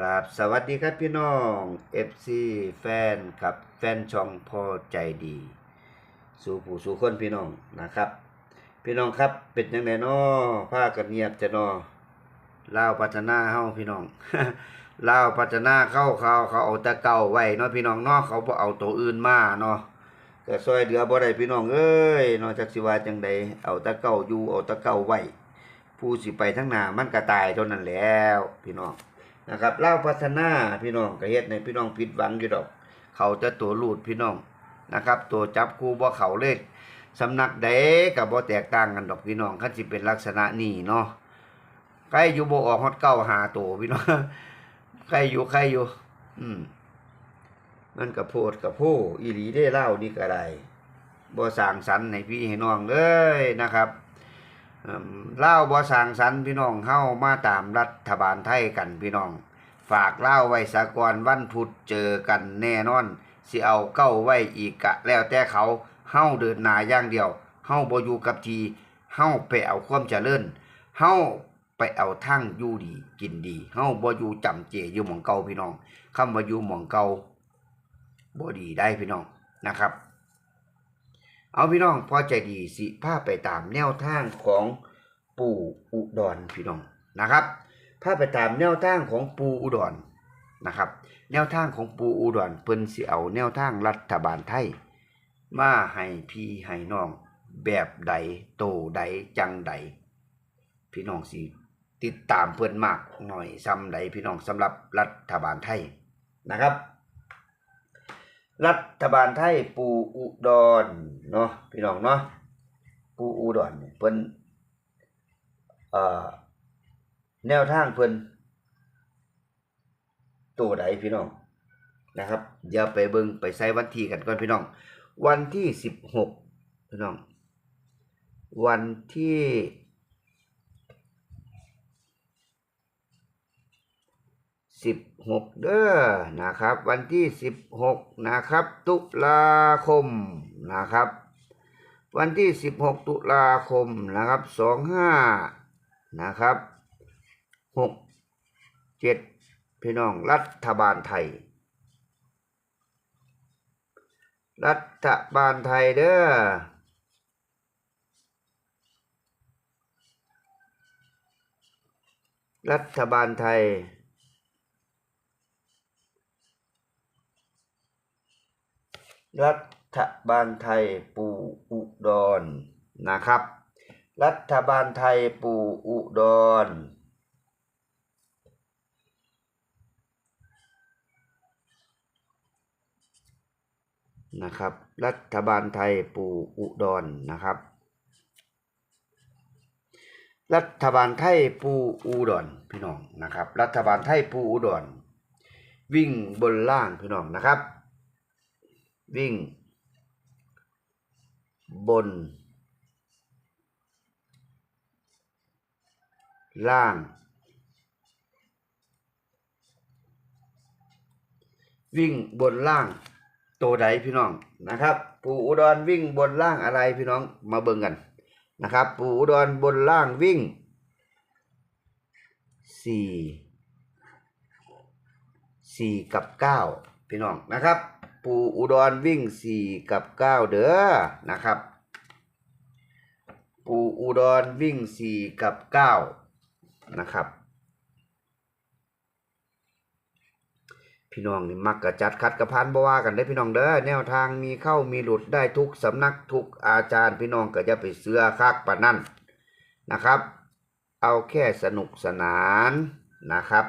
ครับสวัสดีครับพี่น้อง FC แฟนครับแฟนช่องพอใจดี สู่ผู้สู่คนพี่น้องนะครับ พี่น้องครับเป็นยังไงน้อผ้ากันเงียบจะนอลาพัฒนาเฮาพี่น้องลาพัฒนาเข้าเขาเขาเอาแต่เก่าไว้เนาะพี่น้องเนาะเขาเอาตัวอื่นมาเนาะก็ซอยเหลือบ่ได้พี่น้องเอ้ยนาะจักสิว่าจังใดเอาต่เก่าอยู่เอาต่เก่าไว้ผู้สิไปทั้งหน้ามันก็ตายเท่านั้นแล้ว พี่น้อง นะครับเล่าพัฒนาพี่น้องก็เฮ็ดในพี่น้องผิดหวังอยู่ดอก เขาจะตัวรูดพี่น้องนะครับ ตัวจับคู่บ่เขาเลยสำนักใดก็บ่แตกต่างกันดอกพี่น้องคันสิเป็นลักษณะนี้เนาะใครอยู่บ่ออกฮอดเก้าหาตัวพี่น้องใครอยู่ใครอยู่ อืมมันก็โพดกับโพอีหลีได้เล่านี่ก็ได้บ่สร้างสรรค์ให้พี่ให้น้องเลยนะครับ เล่าบ่สร้างสรรค์พี่น้องเฮามาตามรัฐบาลไทยกันพี่น้อง ฝากเล่าไว้สากอนวันพุธเจอกันแน่นอนสิเอาเก้าไว้อีกกะ แล้วแต่เขาเฮาเดินหนาอย่างเดียวเฮาบ่อยู่กับทีเฮาไปเอาความเจริญเฮาไปเอาทางอยู่ดีกินดีเฮาบ่อยู่จำเจอยู่หม่องเก่าพี่น้องคำว่าอยู่หม่องเก่าบ่ดีได้พี่น้องนะครับ เอาพี่น้องพอใจดีสิพาไปตามแนวทางของปู่อุดรพี่น้องนะครับพาไปตามแนวทางของปู่อุดรนะครับ แนวทางของปู่อุดรเพิ่นสิเอาแนวทางรัฐบาลไทย มาให้พี่ให้น้องแบบใดโตใดจังใด พี่น้องสิติดตามเพิ่อนมากหน่อยซ้ำใดพี่น้องสำหรับรัฐบาลไทยนะครับ รัฐบาลไทยปูอุดรเนาะพี่น้องเนาะปูอุดรเพิ่นเอ่อแนวทางเพิ่นตัวใดพี่น้องนะครับเดี๋ยวไปเบิงไปใส่วันที่กันก่อนพี่น้อง วันที่สิบหกพี่น้อง วันที่ สิบหกเด้อนะครับ วันที่สิบหกนะครับ ตุลาคมนะครับ วันที่สิบหกตุลาคมนะครับสองห้านะครับหกเจ็ดพี่น้องรัฐบาลไทย รัฐบาลไทยเด้อรัฐบาลไทย รัฐบาลไทยปู่อุดรนะครับ รัฐบาลไทยปู่อุดรนะครับ รัฐบาลไทยปู่อุดรนะครับ รัฐบาลไทยปู่อุดรพี่น้องนะครับ รัฐบาลไทยปู่อุดรวิ่งบนล่างพี่น้องนะครับ วิ่ง บน ล่าง วิ่งบนล่างตัวใดพี่น้องนะครับ ปู่อุดรวิ่งบนล่างอะไรพี่น้องมาเบิ่งกันนะครับ ปู่อุดรบนล่างวิ่งสี่สี่กับเก้าพี่น้องนะครับ ปูอุดรวิ่งสี่กับเก้าเด้อนะครับ ปูอุดรวิ่งสี่กับเก้านะครับพี่น้องนี่มักกระจัดคัดกระพันบ่ว่ากันได้พี่น้องเด้อแนวทางมีเข้ามีหลุดได้ทุกสำนักทุกอาจารย์ พี่น้องก็จะไปเสื้อคักปานนั่นนะครับ เอาแค่สนุกสนานนะครับ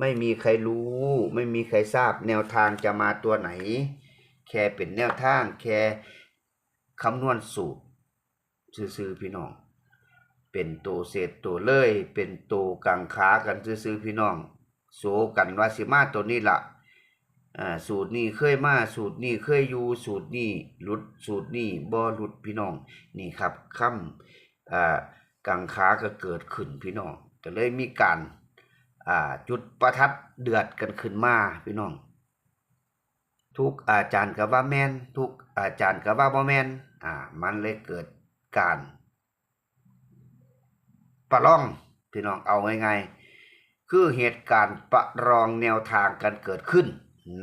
ไม่มีใครรู้ ไม่มีใครทราบแนวทางจะมาตัวไหน แค่เป็นแนวทาง แค่คำนวณสูตรซื่อๆพี่น้อง เป็นตัวเศษตัวเลย เป็นตัวกังขากันซื่อๆพี่น้องโสกันว่าสิมาตัวนี้ละอ่าสูตรนี้เคยมาสูตรนี้เคยอยู่สูตรนี้หลุดสูตรนี้บ่หลุดพี่น้องนี่ครับคำอ่ากังขาก็เกิดขึ้นพี่น้องก็เลยมีการ อ่าจุดประทัดเดือดกันขึ้นมาพี่น้อง ทุกอาจารย์ก็ว่าแมนทุกอาจารย์ก็ว่าบ่แมนอ่า มันเลยเกิดการ ประลองพี่น้องเอาง่ายๆคือเหตุการณ์ประรองแนวทางกันเกิดขึ้น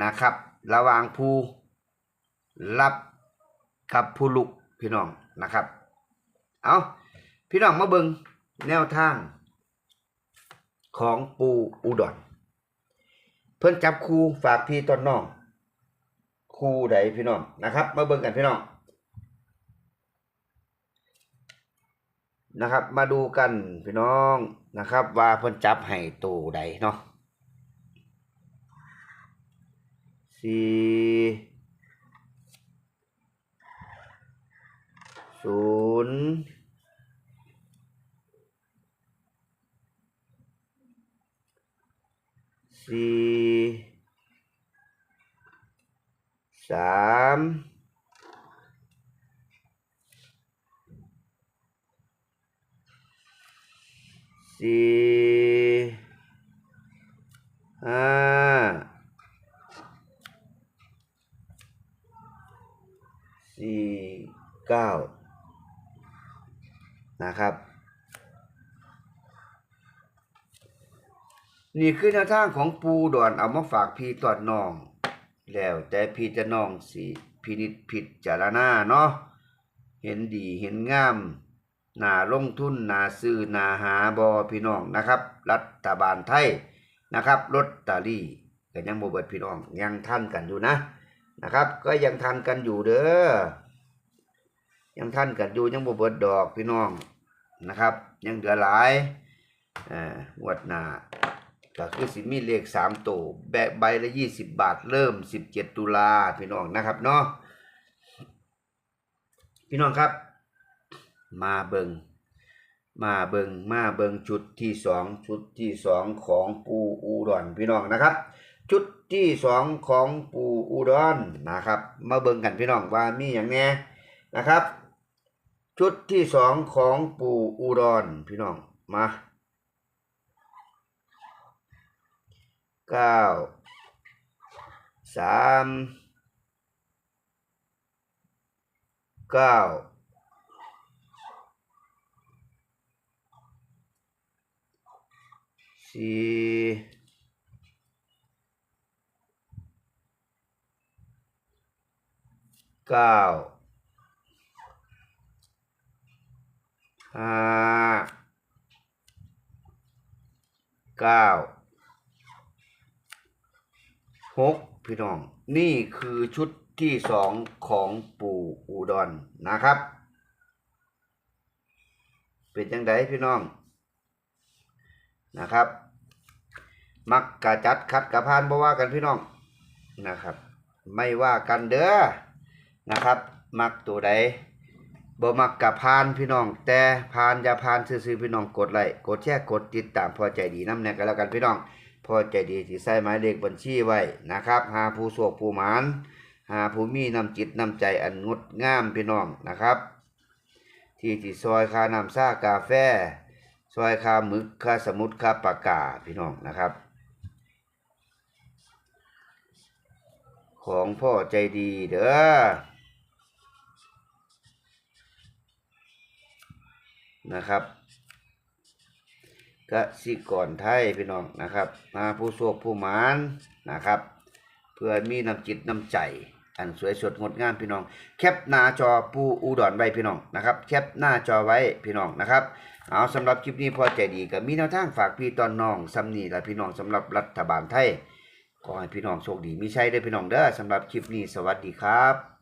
นะครับ ระหว่างผู้รับกับผู้ลุกพี่น้องนะครับ เอาพี่น้องมาเบิงแนวทาง ของปูอุดรเพิ่อนจับคู่ฝากพี่ต้นน้องคู่ใดพี่น้องนะครับ มาเบิ่งกันพี่น้องนะครับ มาดูกันพี่น้องนะครับ ว่าเพิ่อนจับให้ตัวใดเนาะสี่ศูนย์ สี่สามสี่ห้าสี่เก้านะครับ นี่คือแนวทางของปูดอนเอามาฝากพี่ตอดน้อง แล้วแต่พี่จะน้องสิพินิจผิดจารณาเนาะเห็นดีเห็นงามนาลงทุนนาซื้อนาหาบอพี่น้องนะครับ รัฐบาลไทยนะครับลอตเตอรี่ก็ยังบ่เบิดพี่น้องยังทันกันอยู่นะนะครับ ก็ยังทันกันอยู่เด้อยังทันกันอยู่ยังบ่เบิดดอกพี่น้องนะครับ ยังเหลือหลายอ่างวดหน้า ก็คือสิมีเลขสามตัวแบะใบละยี่สิบบาท เริ่มสิบเจ็ดตุลาพี่น้องนะครับเนาะพี่น้องครับ มาเบิงมาเบิงมาเบิงจุดที่สองชุดที่สองของปูอูดอนพี่น้องนะครับ ชุดที่สองของปูอูดอนนะครับ มาเบิงกันพี่น้องว่ามีอย่างแน่นะครับ ชุดที่สองของปูอูดอนพี่น้องมา เก้าสามเก้าสี่เก้า หกพี่น้อง นี่คือชุดที่สองของปู่อุดรนะครับ เป็นจังไดพี่น้องนะครับ มักกะจัดคัดกะพานบ่ว่ากันพี่น้องนะครับ ไม่ว่ากันเด้อนะครับ มักตัวใดบ่มักกะพานพี่น้อง แต่พานอย่าพานซื่อๆพี่น้องกดไลค์กดแชร์กดติดตามพอใจดีน้ำแน่กันแล้วกันพี่น้อง พอใจดีที่ใส่หมายเลขบัญชีไว้นะครับ หาผู้โศกผู้หมานหาผู้มีน้ำจิตน้ำใจอันงดงามพี่น้องนะครับ ที่ที่ซอยคาน้ำซ่ากาแฟ ซอยคาหมึกคาสมุดคาปากกาพี่น้องนะครับ ของพ่อใจดีเด้อนะครับ กสิกรไทยพี่น้องนะครับมาผู้โชคผู้หมานนะครับ เพื่อมีน้ำจิตน้ำใจ อันสวยสดงดงามพี่น้อง แคปหน้าจอปูอุดรไว้พี่น้องนะครับ แคปหน้าจอไว้พี่น้องนะครับเอาสำหรับคลิปนี้พอใจดีก็มีแนวทางฝากพี่ตอนน้องสำนีและพี่น้องสำหรับรัฐบาลไทยขอให้พี่น้องโชคดีมีใชัยเด้พี่น้องเด้อสำหรับคลิปนี้สวัสดีครับ